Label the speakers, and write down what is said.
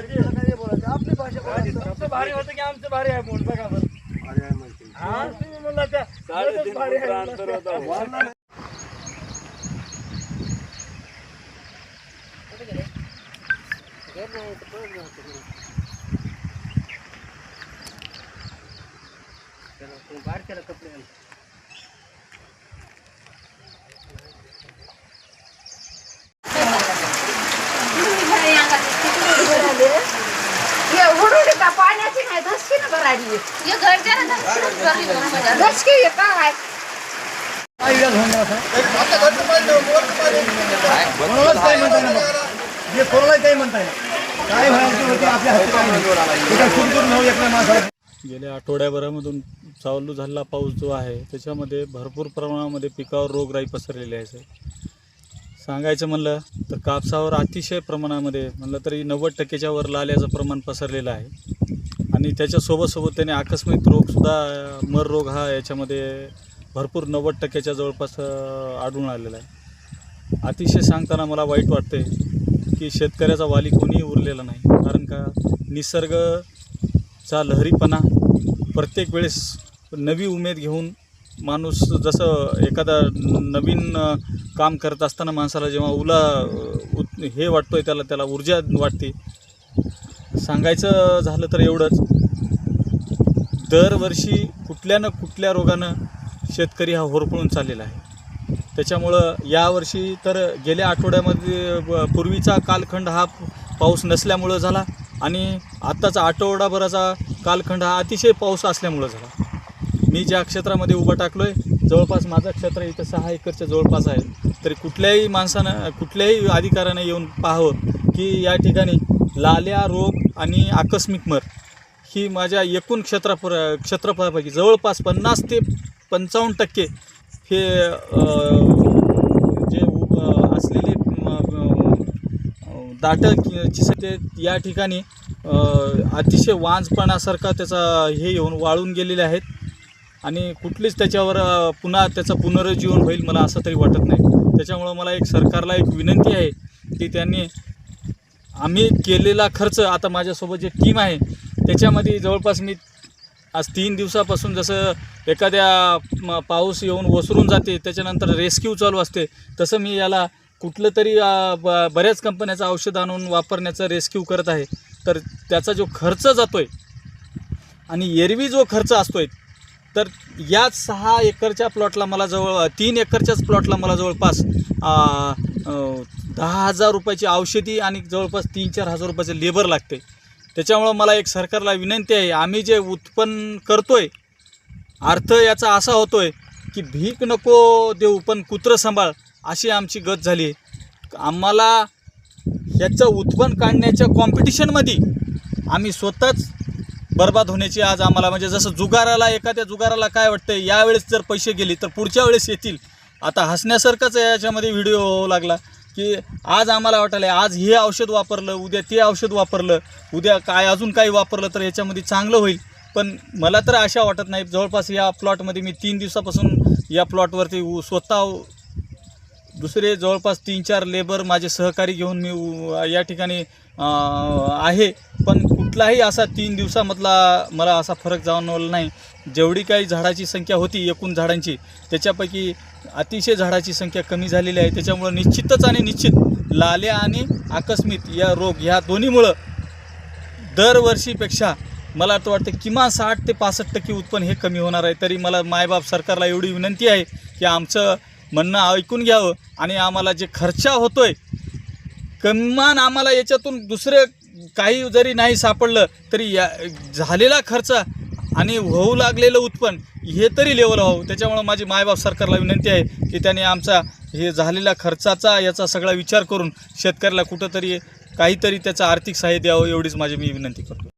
Speaker 1: आपली भाषा बोलायची.
Speaker 2: तुमचं भारी होतं की आमचं भारी आहे बोल बघा बरं हा तुम्ही म्हणला त्या
Speaker 3: साडेतीन
Speaker 2: भारी आहे.
Speaker 3: अंतर होतं.
Speaker 4: पाण्याची नाही
Speaker 5: ये
Speaker 4: काय.
Speaker 1: जे? काही काय होते आपल्या हाती काय माणसाला
Speaker 6: गेल्या आठवड्याभरामधून चालू झालेला पाऊस जो आहे त्याच्यामध्ये भरपूर प्रमाणामध्ये पिकावर रोगराई पसरलेली आहे साहेब सांगायचं म्हणलं तर कापसावर अतिशय प्रमाणामध्ये म्हणलं तरी नव्वद टक्क्याच्या वर लाल्याचं प्रमाण पसरलेलं आहे. आणि त्याच्यासोबतसोबत त्याने आकस्मिक रोगसुद्धा मर रोग हा याच्यामध्ये भरपूर नव्वद टक्क्याच्या जवळपास आढळून आलेला आहे. अतिशय सांगताना मला वाईट वाटते की शेतकऱ्याचा वाली कोणीही उरलेला नाही. कारण का निसर्गचा लहरीपणा प्रत्येक वेळेस नवी उमेद घेऊन माणूस जसं एखादा नवीन काम करत असताना माणसाला जेव्हा उला उत हे वाटतोय त्याला त्याला ऊर्जा वाटते सांगायचं झालं तर एवढंच. दरवर्षी कुठल्या ना कुठल्या रोगानं शेतकरी हा होरपळून चाललेला आहे. त्याच्यामुळं यावर्षी तर गेल्या आठवड्यामध्ये पूर्वीचा कालखंड हा पाऊस नसल्यामुळं झाला आणि आत्ताचा आठवडाभराचा कालखंड हा अतिशय पाऊस असल्यामुळं झाला. मी ज्या क्षेत्रामध्ये उभं टाकलो आहे जवळपास माझं क्षेत्र इथं सहा एकरच्या जवळपास आहे. तरी कुठल्याही माणसानं कुठल्याही अधिकाऱ्यानं येऊन पाहावं की या ठिकाणी लाल्या रोग आणि आकस्मिक मर ही माझ्या एकूण क्षेत्रापुर क्षेत्रफळापैकी जवळपास पन्नास ते पंचावन्न टक्के हे जे असलेले म, अ, या ठिकाणी अतिशय वांजपणासारखा त्याचा हे येऊन वाळून गेलेले आहेत. आणि कुठलीच त्याच्यावर पुन्हा त्याचं पुनरुज्जीवन होईल मला असं तरी वाटत नाही. त्याच्यामुळं मला एक सरकारला एक विनंती आहे की त्यांनी आम्ही केलेला खर्च आता माझ्यासोबत जे टीम आहे त्याच्यामध्ये जवळपास मी आज तीन दिवसापासून जसं एखाद्या पाऊस येऊन ओसरून जाते त्याच्यानंतर रेस्क्यू चालू असते तसं मी याला कुठलं तरी ब बऱ्याच कंपन्याचं औषध आणून वापरण्याचं रेस्क्यू करत आहे. तर त्याचा जो खर्च जातो आहे आणि एरवी जो खर्च असतो आहे तर याच सहा एकरच्या प्लॉटला मला जवळ तीन एकरच्याच प्लॉटला मला जवळपास दहा हजार रुपयाची औषधी आणि जवळपास तीन चार हजार रुपयाचं लेबर लागते. त्याच्यामुळं मला एक सरकारला विनंती आहे आम्ही जे उत्पन्न करतो आहे अर्थ याचा असा होतो आहे की भीक नको देऊ पण कुत्रं सांभाळ अशी आमची गत झाली आहे. आम्हाला ह्याचं उत्पन्न काढण्याच्या कॉम्पिटिशनमध्ये आम्ही स्वतःच बर्बाद होण्याची आज आम्हाला म्हणजे जसं जुगाराला एखाद्या जुगाराला काय वाटतं यावेळेस जर पैसे गेले तर पुढच्या वेळेस येतील. आता हसण्यासारखंच याच्यामध्ये व्हिडिओ होऊ लागला की आज आम्हाला वाटायला आज हे औषध वापरलं उद्या ते औषध वापरलं उद्या काय अजून काही वापरलं तर याच्यामध्ये चांगलं होईल. पण मला तर आशा वाटत नाही. जवळपास या प्लॉटमध्ये मी तीन दिवसापासून या प्लॉटवरती उ- स्वतः दुसरे जवळपास तीन चार लेबर माझे सहकारी घेऊन मी या ठिकाणी आहे. कुठलाही असा तीन दिवसामधला मला असा फरक जाणवला नाही. जेवढी काही झाडाची संख्या होती एकूण झाडांची त्याच्यापैकी अतिशय झाडाची संख्या कमी झालेली आहे. त्याच्यामुळं निश्चितच आणि निश्चित लाल्या आणि आकस्मिक या रोग ह्या दोन्हीमुळं दरवर्षीपेक्षा मला तर वाटतं किमान साठ ते पासष्ट टक्के उत्पन्न हे कमी होणार आहे. तरी मला मायबाप सरकारला एवढी विनंती आहे की आमचं म्हणणं ऐकून घ्यावं आणि आम्हाला जे खर्चा होतोय किमान आम्हाला याच्यातून दुसरे काही जरी नाही सापडलं तरी या झालेला खर्च आणि होऊ लागलेलं उत्पन्न हे तरी लेवल व्हावं. त्याच्यामुळं माझी मायबाप सरकारला विनंती आहे की त्याने आमचा हे झालेल्या खर्चाचा याचा सगळा विचार करून शेतकऱ्याला कुठंतरी काहीतरी त्याचं आर्थिक सहाय्य द्यावं एवढीच माझी मी विनंती करतो.